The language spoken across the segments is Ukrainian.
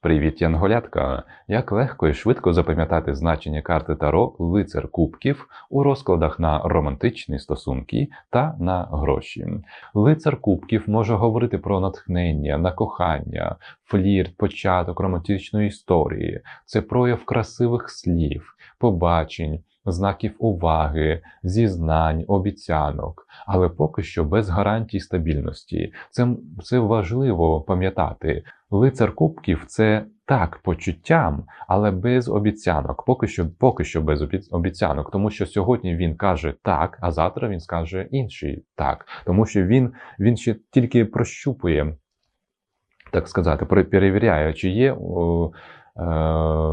Привіт, Янголятка! Як легко і швидко запам'ятати значення карти Таро лицар кубків у розкладах на романтичні стосунки та на гроші. Лицар кубків може говорити про натхнення, на кохання, флірт, початок романтичної історії. Це прояв красивих слів, побачень, знаків уваги, зізнань, обіцянок, але поки що без гарантій стабільності. Це, це важливо пам'ятати. Лицар кубків це так почуттям, але без обіцянок. Поки що, поки що без обіцянок, тому що сьогодні він каже так, а завтра він скаже інший так, тому що він, він ще тільки прощупує, так сказати, пере- перевіряє, чи є е,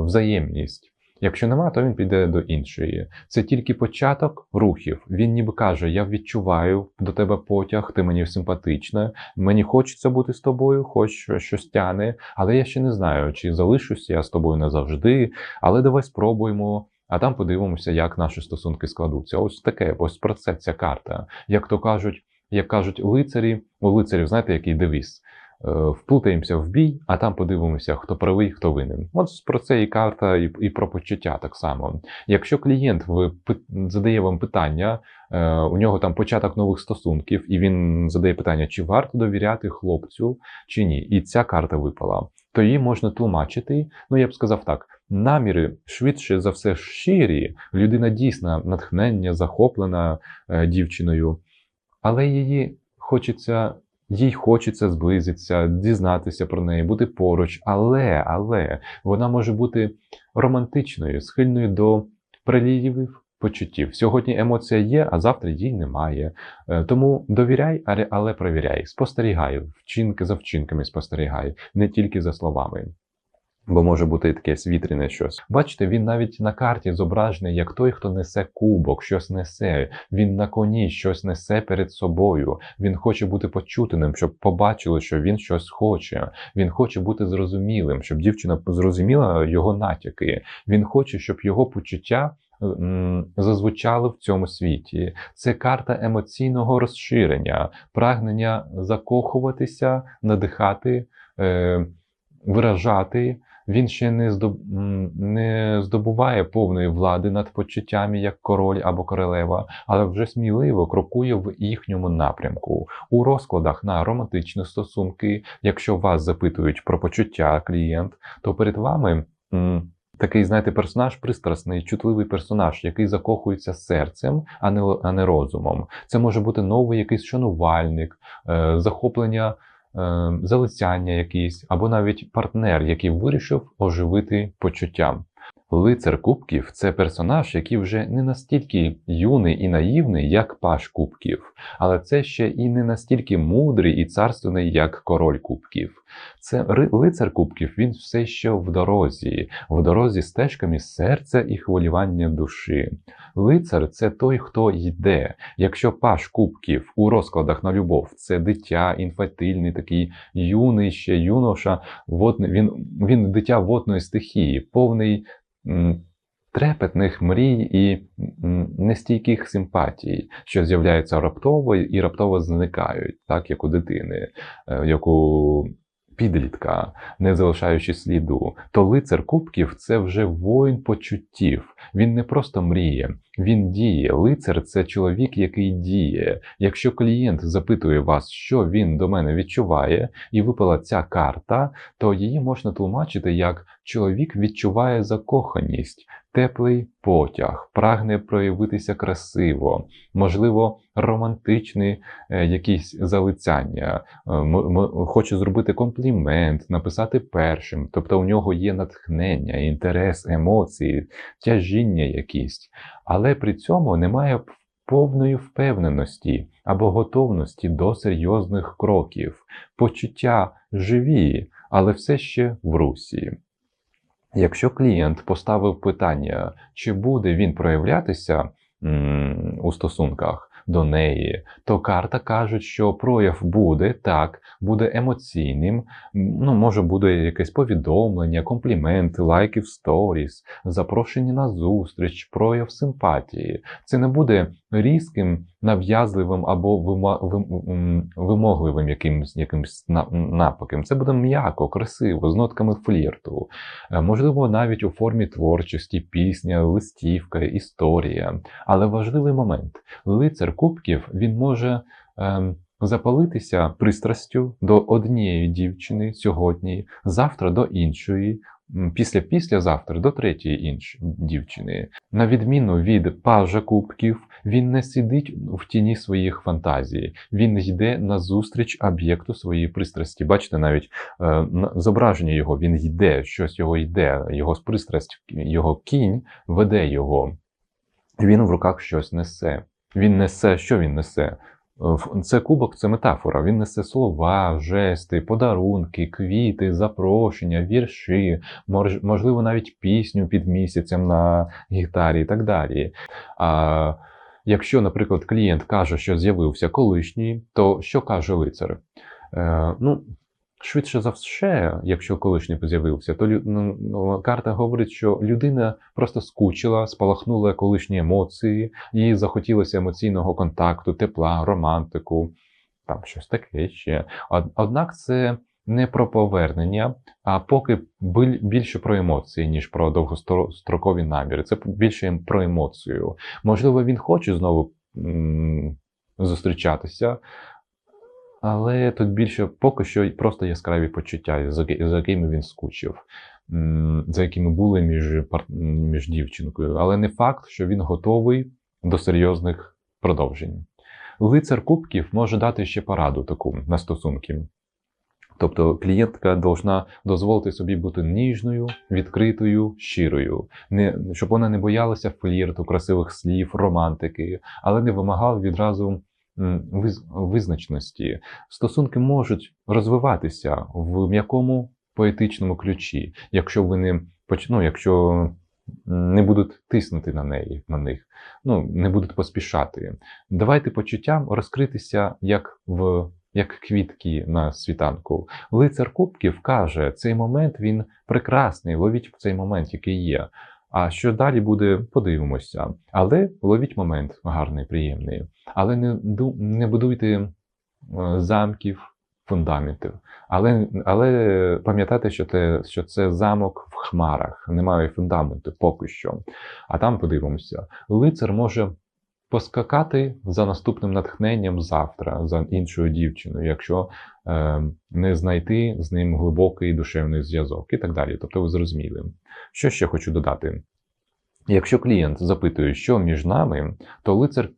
взаємність. Якщо нема, то він піде до іншої. Це тільки початок рухів. Він ніби каже: Я відчуваю до тебе потяг, ти мені симпатична, мені хочеться бути з тобою, хоч щось тяне, але я ще не знаю, чи залишуся я з тобою назавжди. Але давай спробуємо. А там подивимося, як наші стосунки складуться. Ось таке, ось про це ця карта. Як то кажуть, як кажуть лицарі, у лицарів, знаєте, який девіз? Е, Вплутаємося в бій, а там подивимося, хто правий, хто винен. От про це і карта, і, і про почуття так само. Якщо клієнт задає вам питання, е, у нього там початок нових стосунків, і він задає питання, чи варто довіряти хлопцю, чи ні, і ця карта випала, то її можна тлумачити. Ну я б сказав так: наміри швидше за все щирі, людина дійсно натхнення, захоплена е, дівчиною, але її хочеться. Їй хочеться зблизитися, дізнатися про неї, бути поруч, але, але вона може бути романтичною, схильною до приливів почуттів. Сьогодні емоція є, а завтра її немає. Е, Тому довіряй, але, але перевіряй. Спостерігай, вчинки за вчинками спостерігай, не тільки за словами. Бо може бути таке світрене щось. Бачите, він навіть на карті зображений як той, хто несе кубок, щось несе. Він на коні щось несе перед собою. Він хоче бути почутеним, щоб побачили, що він щось хоче. Він хоче бути зрозумілим, щоб дівчина зрозуміла його натяки. Він хоче, щоб його почуття зазвучали в цьому світі. Це карта емоційного розширення, прагнення закохуватися, надихати, е, виражати. Він ще не, здоб... не здобуває повної влади над почуттями як король або королева, але вже сміливо крокує в їхньому напрямку. У розкладах на романтичні стосунки, якщо вас запитують про почуття клієнт, то перед вами. Такий, знаєте, персонаж пристрасний, чутливий персонаж, який закохується серцем, а не, а не розумом. Це може бути новий якийсь шанувальник, е, захоплення, залицяння якісь, або навіть партнер, який вирішив оживити почуття. Лицар Кубків це персонаж, який вже не настільки юний і наївний, як Паш Кубків, але це ще і не настільки мудрий і царственний, як король Кубків. Це лицар Кубків, він все ще в дорозі, в дорозі стежками серця і хвилювання душі. Лицар це той, хто йде. Якщо Паш Кубків у розкладах на любов це дитя, інфантильний, такий юний ще юноша, водний, він, він дитя водної стихії, повний трепетних мрій і нестійких симпатій, що з'являються раптово і раптово зникають, так як у дитини, е, як у підлітка, не залишаючи сліду, то лицар кубків це вже воїн почуттів. Він не просто мріє, він діє. Лицар це чоловік, який діє. Якщо клієнт запитує вас, що він до мене відчуває, і випала ця карта, то її можна тлумачити як чоловік відчуває закоханість, теплий потяг, прагне проявитися красиво, можливо, романтичні е, якісь залицяння, е, хоче зробити комплімент, написати першим. Тобто у нього є натхнення, інтерес, емоції, тяжіння якісь, але при цьому немає повної впевненості або готовності до серйозних кроків, почуття живі, але все ще в русі. Якщо клієнт поставив питання, чи буде він проявлятися у стосунках, до неї, то карта каже, що прояв буде так, буде емоційним. Ну, може, буде якесь повідомлення, компліменти, лайки в сторіс, запрошення на зустріч, прояв симпатії. Це не буде різким, нав'язливим або вимогливим якимось на- напаком. Це буде м'яко, красиво, з нотками флірту. Е, Можливо, навіть у формі творчості, пісня, листівка, історія. Але важливий момент: лицар кубків він може ем, запалитися пристрастю до однієї дівчини сьогодні, завтра до іншої. Після післязавтра до третьої іншої дівчини. На відміну від пажа кубків, він не сидить в тіні своїх фантазій. Він йде на зустріч об'єкту своєї пристрасті. Бачите, навіть е, зображення його він йде, щось його йде, його пристрасть, його кінь веде його. Він в руках щось несе. Він несе, що він несе? Е, Це кубок, це метафора. Він несе слова, жести, подарунки, квіти, запрошення, вірші, можливо, навіть пісню під місяцем на гітарі і так далі. А якщо, наприклад, клієнт каже, що з'явився колишній, то що каже лицар? Е, ну, Швидше за все, якщо колишній з'явився, то ну, ну, карта говорить, що людина просто скучила, спалахнула колишні емоції, їй захотілося емоційного контакту, тепла, романтику, там щось таке ще. Однак це не про повернення, а поки більше про емоції, ніж про довгострокові наміри. Це більше про емоцію. Можливо, він хоче знову зустрічатися, але тут більше поки що просто яскраві почуття, за, якими він скучив, за якими були між, між дівчинкою. Але не факт, що він готовий до серйозних продовжень. Лицар кубків може дати ще пораду таку на стосунки. Тобто клієнтка должна дозволити собі бути ніжною, відкритою, щирою, не, щоб вона не боялася флірту, красивих слів, романтики, але не вимагала відразу м, визначеності. Стосунки можуть розвиватися в м'якому поетичному ключі, якщо ви не поч... ну, якщо не будуть тиснути на неї, на них, ну не будуть поспішати. Давайте почуттям розкритися як в як квітки на світанку. Лицар Кубків каже, цей момент він прекрасний, ловіть цей момент, який є. А що далі буде, подивимося. Але ловіть момент гарний, приємний. Але не, не будуйте е, замків, фундаментів. Але, але пам'ятайте, що це, що це замок в хмарах, немає фундаменту поки що. А там подивимося. Лицар може поскакати за наступним натхненням завтра, за іншою дівчиною, якщо е, не знайти з ним глибокий душевний зв'язок і так далі. Тобто ви зрозуміли. Що ще хочу додати? Якщо клієнт запитує, що між нами, то лицар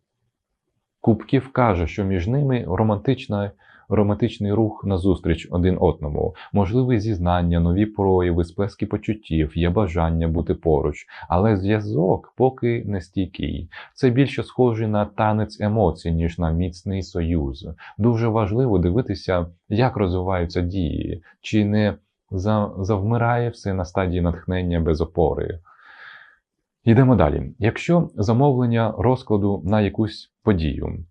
Кубків каже, що між ними романтична, романтичний рух назустріч один одному, можливі зізнання, нові прояви, сплески почуттів, є бажання бути поруч, але зв'язок поки не стійкий. Це більше схоже на танець емоцій, ніж на міцний союз. Дуже важливо дивитися, як розвиваються дії, чи не завмирає все на стадії натхнення без опори. Йдемо далі. Якщо замовлення розкладу на якусь подію,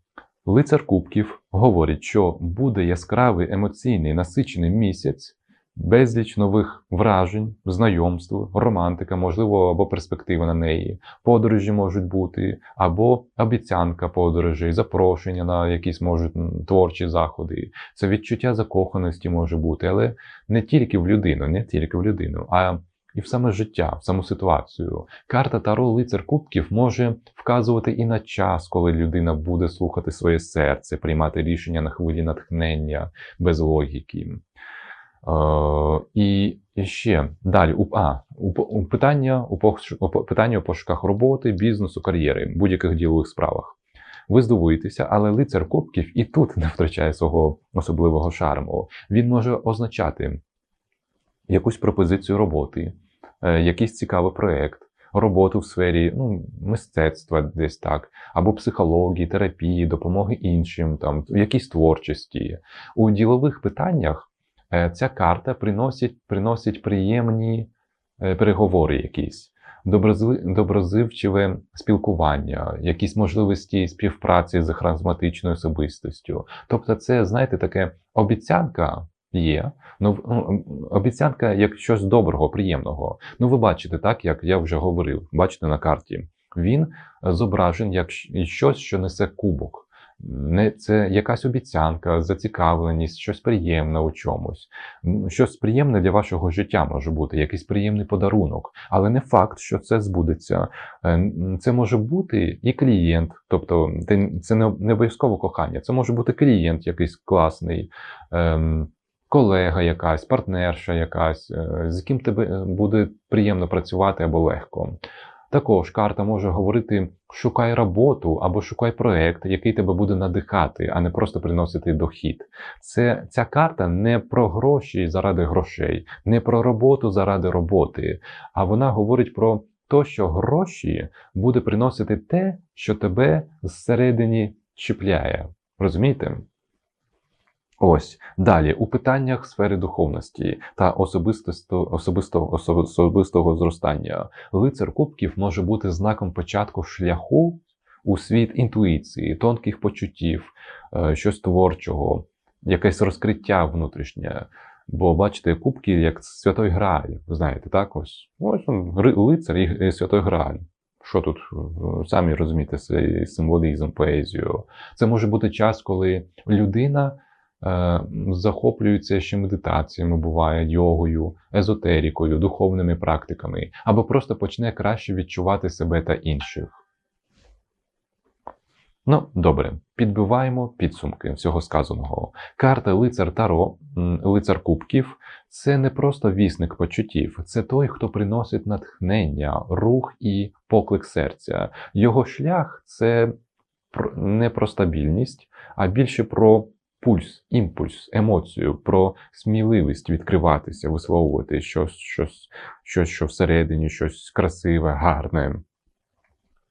лицар Кубків говорить, що буде яскравий емоційний насичений місяць, безліч нових вражень, знайомств, романтика, можливо, або перспектива на неї, подорожі можуть бути, або обіцянка подорожей, запрошення на якісь можуть творчі заходи. Це відчуття закоханості може бути, але не тільки в людину, не тільки в людину, а і в саме життя, в саму ситуацію. Карта Таро Лицар Кубків може вказувати і на час, коли людина буде слухати своє серце, приймати рішення на хвилі натхнення без логіки. І, і ще далі у, а, у, у питання у, пош- у питання у пошуках роботи, бізнесу, кар'єри, будь-яких ділових справах. Ви здивуєтеся, але лицар Кубків і тут не втрачає свого особливого шарму. Він може означати якусь пропозицію роботи, е, якийсь цікавий проєкт, роботу в сфері ну, мистецтва десь так, або психології, терапії, допомоги іншим, там, якійсь творчості. У ділових питаннях е, ця карта приносить, приносить приємні е, переговори якісь. доброзивчиве спілкування, якісь можливості співпраці з харизматичною особистістю. Тобто, це, знаєте, таке обіцянка є. Ну, ну, обіцянка як щось доброго, приємного. Ну, ви бачите, так, як я вже говорив, бачите на карті. Він зображен як щось, що несе кубок. Не це якась обіцянка, зацікавленість, щось приємне у чомусь. Щось приємне для вашого життя може бути, якийсь приємний подарунок, але не факт, що це збудеться. Е, Це може бути і клієнт, тобто це не обов'язково кохання, це може бути клієнт якийсь класний, ем, колега якась, партнерша якась, е, з яким тебе е, буде приємно працювати або легко. Також карта може говорити: шукай роботу або шукай проект, який тебе буде надихати, а не просто приносити дохід. Це ця карта не про гроші заради грошей, не про роботу заради роботи, а вона говорить про те, що гроші буде приносити те, що тебе зсередині чіпляє. Розумієте? Ось далі у питаннях сфери духовності та особистосто, особистого, особистого зростання. Лицар кубків може бути знаком початку шляху у світ інтуїції, тонких почуттів, е, щось творчого, якесь розкриття внутрішнє. Бо бачите, кубки як святой Грааль, знаєте, так ось ось лицар і і святой Грааль. Що тут е, самі розумієте цей символізм, поезію? Це може бути час, коли людина е, захоплюється ще медитаціями, буває йогою, езотерікою, духовними практиками, або просто почне краще відчувати себе та інших. Ну, добре, підбиваємо підсумки всього сказаного. Карта лицар Таро, лицар кубків це не просто вісник почуттів, це той, хто приносить натхнення, рух і поклик серця. Його шлях це не про стабільність, а більше про пульс, імпульс, емоцію, про сміливість відкриватися, висловувати щось, щось, щось що всередині, щось красиве, гарне.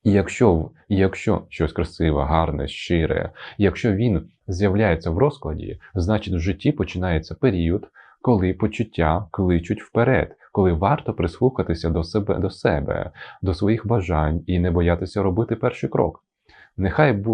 І якщо, якщо щось красиве, гарне, щире, якщо він з'являється в розкладі, значить в житті починається період, коли почуття кличуть вперед, коли варто прислухатися до себе, до себе, до своїх бажань і не боятися робити перший крок. Нехай,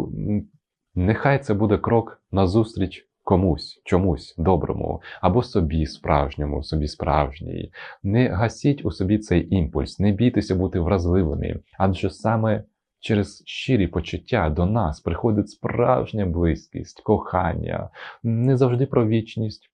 нехай це буде крок назустріч комусь, чомусь доброму, або собі справжньому, собі справжній. Не гасіть у собі цей імпульс, не бійтеся бути вразливими, адже саме через щирі почуття до нас приходить справжня близькість, кохання, не завжди про вічність,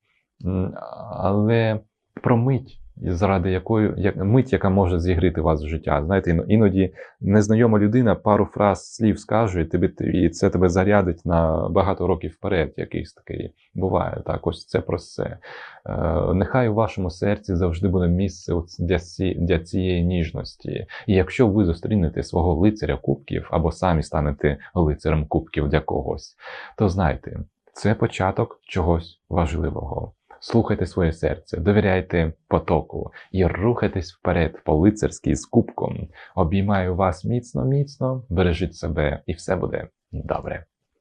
але про мить, заради якої як, мить, яка може зігріти вас в життя. Знаєте, іноді незнайома людина пару фраз слів скаже, і, тобі, і це тебе зарядить на багато років вперед, якийсь такий буває. Так, ось це про це. Е, нехай у вашому серці завжди буде місце для, ці, для цієї ніжності. І якщо ви зустрінете свого лицаря кубків або самі станете лицарем кубків для когось, то знайте, це початок чогось важливого. Слухайте своє серце, довіряйте потоку і рухайтесь вперед по лицарськи з кубком. Обіймаю вас міцно, міцно, бережіть себе, і все буде добре.